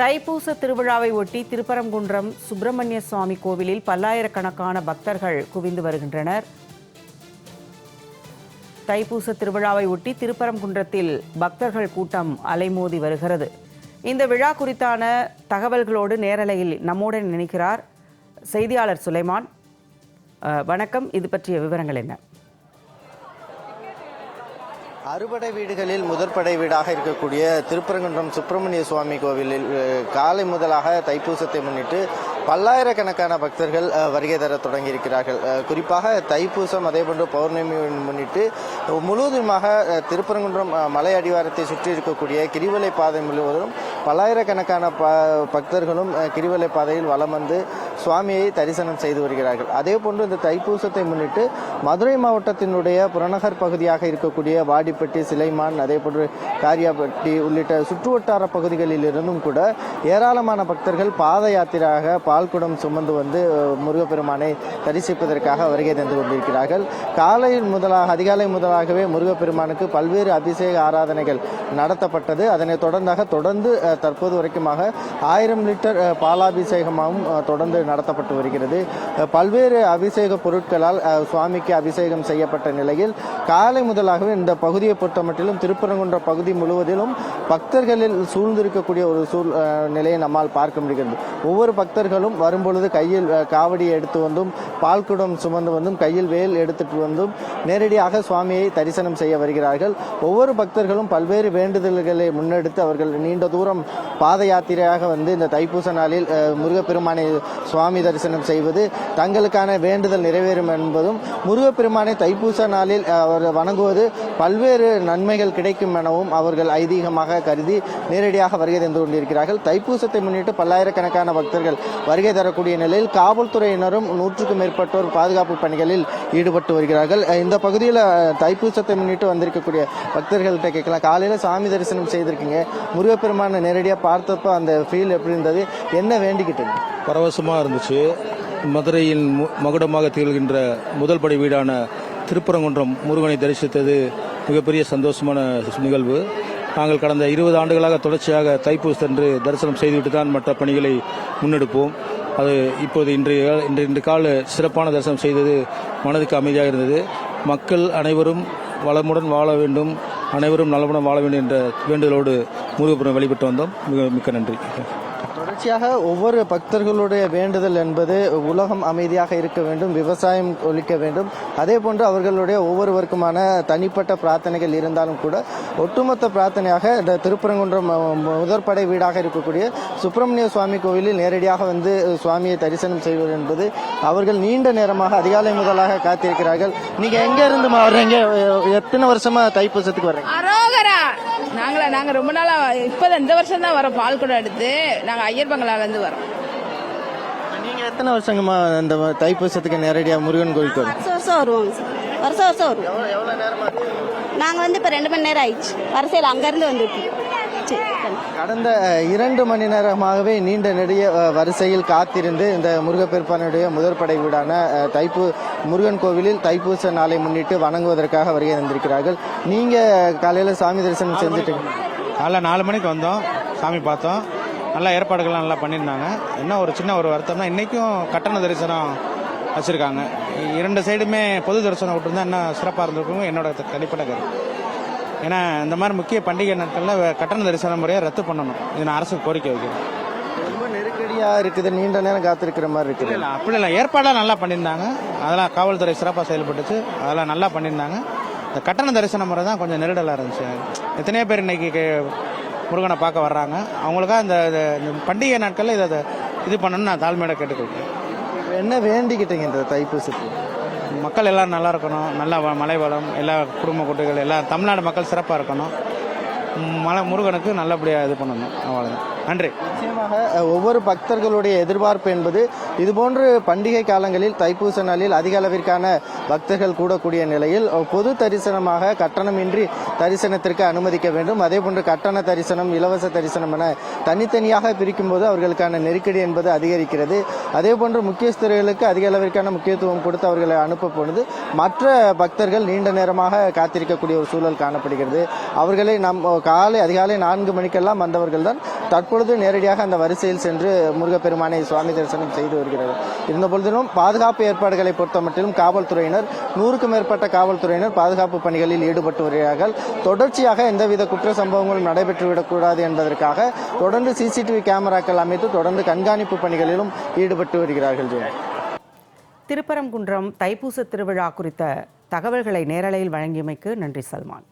தைப்பூச திருவிழாவை ஒட்டி திருப்பரங்குன்றம் சுப்பிரமணிய சுவாமி கோவிலில் பல்லாயிரக்கணக்கான பக்தர்கள் குவிந்து வருகின்றனர். தைப்பூச திருவிழாவை ஒட்டி திருப்பரங்குன்றத்தில் பக்தர்கள் கூட்டம் அலைமோதி வருகிறது. இந்த விழா குறித்தான தகவல்களோடு நேரலையில் நம்முடன் நினைக்கிறார் செய்தியாளர் சுலைமான். வணக்கம். இது பற்றிய விவரங்கள் என்ன? அறுபடை வீடுகளில் முதற்படை வீடாக இருக்கக்கூடிய திருப்பரங்குன்றம் சுப்பிரமணிய சுவாமி கோவிலில் காலை முதலாக தைப்பூசத்தை முன்னிட்டு பல்லாயிரக்கணக்கான பக்தர்கள் வருகை தர தொடங்கியிருக்கிறார்கள். குறிப்பாக தைப்பூசம் அதேபோன்று பௌர்ணமி முன்னிட்டு முழுவதுமாக திருப்பரங்குன்றம் மலை அடிவாரத்தை சுற்றி இருக்கக்கூடிய கிரிவலை பாதை முழுவதும் பல்லாயிரக்கணக்கான ப- பக்தர்களும் கிரிவலை பாதையில் வலம் வந்து சுவாமியை தரிசனம் செய்து வருகிறார்கள். அதே போன்று இந்த தைப்பூசத்தை முன்னிட்டு மதுரை மாவட்டத்தினுடைய புறநகர் பகுதியாக இருக்கக்கூடிய வாடிப்பட்டி சிலைமான் அதே போன்று காரியாபட்டி உள்ளிட்ட சுற்றுவட்டார பகுதிகளில் இருந்தும் கூட ஏராளமான பக்தர்கள் பாத யாத்திரையாக பால்குடம் சுமந்து வந்து முருகப்பெருமானை தரிசிப்பதற்காக வருகை தந்து கொண்டிருக்கிறார்கள். காலை முதலாக அதிகாலை முதலாகவே முருகப்பெருமானுக்கு பல்வேறு அபிஷேக ஆராதனைகள் நடத்தப்பட்டது. அதனைத் தொடர்ந்தாக தொடர்ந்து தற்போது வரைக்குமாக ஆயிரம் லிட்டர் பாலாபிஷேகமாகவும் தொடர்ந்து நடத்தப்பட்டு வருகிறது. பல்வேறு அபிஷேக பொருட்களால் சுவாமிக்கு அபிஷேகம் செய்யப்பட்ட நிலையில் காலை முதலாகவே இந்த பகுதியை பொறுத்தமட்டிலும் திருப்பரங்குன்ற பகுதி முழுவதிலும் பக்தர்களில் சூழ்ந்திருக்கக்கூடிய ஒரு சூழ் நிலையை நம்மால் பார்க்க முடிகிறது. ஒவ்வொரு பக்தர்களும் வரும்பொழுது கையில் காவடியை எடுத்து வந்தும் பால்குடம் சுமந்து வந்தும் கையில் வேல் எடுத்துட்டு வந்தும் நேரடியாக சுவாமியை தரிசனம் செய்ய வருகிறார்கள். ஒவ்வொரு பக்தர்களும் பல்வேறு வேண்டுதல்களை முன்னெடுத்து அவர்கள் நீண்ட தூரம் பாத யாத்திரையாக வந்து இந்த தைப்பூச நாளில் முருகப்பெருமானை சுவாமி தரிசனம் செய்வது தங்களுக்கான வேண்டுதல் நிறைவேறும் என்பதும் முருகப்பெருமானை தைப்பூச நாளில் அவர் வணங்குவது பல்வேறு நன்மைகள் கிடைக்கும் எனவும் அவர்கள் ஐதீகமாக கருதி நேரடியாக வருகை தந்து கொண்டிருக்கிறார்கள். தைப்பூசத்தை முன்னிட்டு பல்லாயிரக்கணக்கான பக்தர்கள் வருகை தரக்கூடிய நிலையில் காவல்துறையினரும் நூற்றுக்கும் மேற்பட்டோர் பாதுகாப்பு பணிகளில் ஈடுபட்டு வருகிறார்கள். இந்த பகுதியில் தைப்பூசத்தை முன்னிட்டு வந்திருக்கக்கூடிய பக்தர்கள்ட்ட கேட்கலாம். காலையில் சாமி தரிசனம் செய்திருக்கீங்க. முருகப்பெருமானை நேரடியாக பார்த்தப்போ அந்த ஃபீல் எப்படி இருந்தது? என்ன வேண்டிக்கிட்டு பரவசமாக இருந்துச்சு. மதுரையின் மு- மகுடமாக திகழ்கின்ற முதல் படை வீடான திருப்பரங்குன்றம் முருகனை தரிசித்தது மிகப்பெரிய சந்தோஷமான நிகழ்வு. நாங்கள் கடந்த இருபது ஆண்டுகளாக தொடர்ச்சியாக தைப்பூசத்தன்று தரிசனம் செய்துவிட்டு தான் மற்ற பணிகளை முன்னெடுப்போம். அது இப்போது இன்றைய இன்று இன்று கால சிறப்பான தரிசனம் செய்தது மனதுக்கு அமைதியாக இருந்தது. மக்கள் அனைவரும் வளமுடன் வாழ வேண்டும் அனைவரும் நலமுடன் வாழ வேண்டும் என்ற வேண்டுதலோடு முருகபுரம் வழிபட்டு வந்தோம். மிக மிக்க நன்றி. தொடர்ச்சியாக ஒவ்வொரு பக்தர்களுடைய வேண்டுதல் என்பது உலகம் அமைதியாக இருக்க வேண்டும் விவசாயம் ஒழிக்க வேண்டும். அதே போன்று அவர்களுடைய ஒவ்வொருவருக்குமான தனிப்பட்ட பிரார்த்தனைகள் இருந்தாலும் கூட ஒட்டுமொத்த பிரார்த்தனையாக இந்த திருப்பரங்குன்றம் முதற்படை வீடாக இருக்கக்கூடிய சுப்பிரமணிய சுவாமி கோவிலில் நேரடியாக வந்து சுவாமியை தரிசனம் செய்வது என்பது அவர்கள் நீண்ட நேரமாக அதிகாலை முதலாக காத்திருக்கிறார்கள். நீங்க எங்க இருந்து வர்றீங்க? எத்தனை வருஷமா தைப்பூசத்துக்கு வர்றீங்க? நாங்களா நாங்க ரொம்ப நாளா இப்பதான் இந்த வருஷம் தான் வரோம் பால் குடம் எடுத்து. நாங்க ஐயர் பங்களால இருந்து வரோம். நீங்க எத்தனை வருஷங்கம்மா இந்த தைப்பூசத்துக்கு நேரடியாக முருகன் கோவிலுக்கு வரீங்க? வருஷம் வருஷம் சார். வருஷம் வருஷம் வருவோம். நாங்கள் வந்து இப்போ ரெண்டு மணி நேரம் ஆயிடுச்சு. வரிசையில் அங்கேருந்து வந்துருக்கோம். கடந்த இரண்டு மணி நேரமாகவே நீண்ட நெடிய வரிசையில் காத்திருந்து இந்த முருகப்பெருப்பானுடைய முதற்படை வீடான தைப்பூ முருகன் கோவிலில் தைப்பூச நாளை முன்னிட்டு வணங்குவதற்காக வருகை தந்திருக்கிறார்கள். நீங்க காலையில சாமி தரிசனம் செஞ்சுட்டு காலைல நாலு மணிக்கு வந்தோம். சாமி பார்த்தோம். நல்லா ஏற்பாடுகள்லாம் நல்லா பண்ணியிருந்தாங்க. என்ன ஒரு சின்ன ஒரு வருத்தம்னா இன்றைக்கும் கட்டண தரிசனம் வச்சுருக்காங்க. இரண்டு சைடுமே பொது தரிசனம் விட்டுருந்தா இன்னும் சிறப்பாக இருந்திருக்கும் என்னோட தனிப்பட்ட கருத்து. ஏன்னா இந்த மாதிரி முக்கிய பண்டிகை நாட்களில் கட்டண தரிசன முறையை ரத்து பண்ணணும். இது நான் அரசுக்கு கோரிக்கை வைக்கிறேன். ரொம்ப நெருக்கடியா இருக்குது. நீண்ட நேரம் காத்திருக்கிற மாதிரி இருக்குது. இல்லை அப்படி இல்லை. ஏற்பாடெல்லாம் நல்லா பண்ணியிருந்தாங்க. அதெல்லாம் காவல்துறை சிறப்பாக செயல்பட்டுச்சு. அதெல்லாம் நல்லா பண்ணியிருந்தாங்க. இந்த கட்டண தரிசன முறை தான் கொஞ்சம் நெருடலாக இருந்துச்சு. எத்தனையோ பேர் இன்னைக்கு முருகனை பார்க்க வர்றாங்க. அவங்களுக்காக இந்த பண்டிகை நாட்களில் இதை இதை இது பண்ணணும்னு நான் தாழ்மையோட கேட்டுக்கொள்கிறேன். என்ன வேண்டிக்கிட்டீங்க இந்த தைப்பூசத்துக்கு? மக்கள் எல்லோரும் நல்லா இருக்கணும். நல்லா வ- மலை வளம் எல்லா குடும்ப கூட்டுகள் எல்லா தமிழ்நாடு மக்கள் சிறப்பாக இருக்கணும். மலை முருகனுக்கு நல்லபடியாக இது பண்ணணும். அவ்வளோதான் நன்றி. நிச்சயமாக ஒவ்வொரு பக்தர்களுடைய எதிர்பார்ப்பு என்பது இதுபோன்று பண்டிகை காலங்களில் தைப்பூச நாளில் அதிக அளவிற்கான பக்தர்கள் கூடக்கூடிய நிலையில் பொது தரிசனமாக கட்டணமின்றி தரிசனத்திற்கு அனுமதிக்க வேண்டும். அதே போன்று கட்டண தரிசனம் இலவச தரிசனம் என தனித்தனியாக பிரிக்கும் போது அவர்களுக்கான நெருக்கடி என்பது அதிகரிக்கிறது. அதே போன்று முக்கியஸ்தர்களுக்கு அதிக அளவிற்கான முக்கியத்துவம் கொடுத்து அவர்களை அனுப்ப போனது மற்ற பக்தர்கள் நீண்ட நேரமாக காத்திருக்கக்கூடிய ஒரு சூழல் காணப்படுகிறது. அவர்களை நம் காலை அதிகாலை நான்கு மணிக்கெல்லாம் வந்தவர்கள் தான் தற்பொழுது நேரடியாக அந்த வரிசையில் சென்று முருகப்பெருமானை சுவாமி தரிசனம் செய்து வருகிறது இருந்த பொழுதிலும் பாதுகாப்பு ஏற்பாடுகளை பொறுத்த மட்டிலும் காவல்துறையினர் நூறுக்கும் மேற்பட்ட காவல்துறையினர் பாதுகாப்பு பணிகளில் ஈடுபட்டு வருகிறார்கள். தொடர்ச்சியாக எந்தவித குற்ற சம்பவங்களும் நடைபெற்றுவிடக்கூடாது என்பதற்காக தொடர்ந்து சிசிடிவி கேமராக்கள் அமைத்து தொடர்ந்து கண்காணிப்பு பணிகளிலும் ஈடுபட்டு வருகிறார்கள் திருப்பரங்குன்றம் தைப்பூச திருவிழா குறித்த தகவல்களை நேரலையில் வழங்கியமைக்கு நன்றி சல்மான்.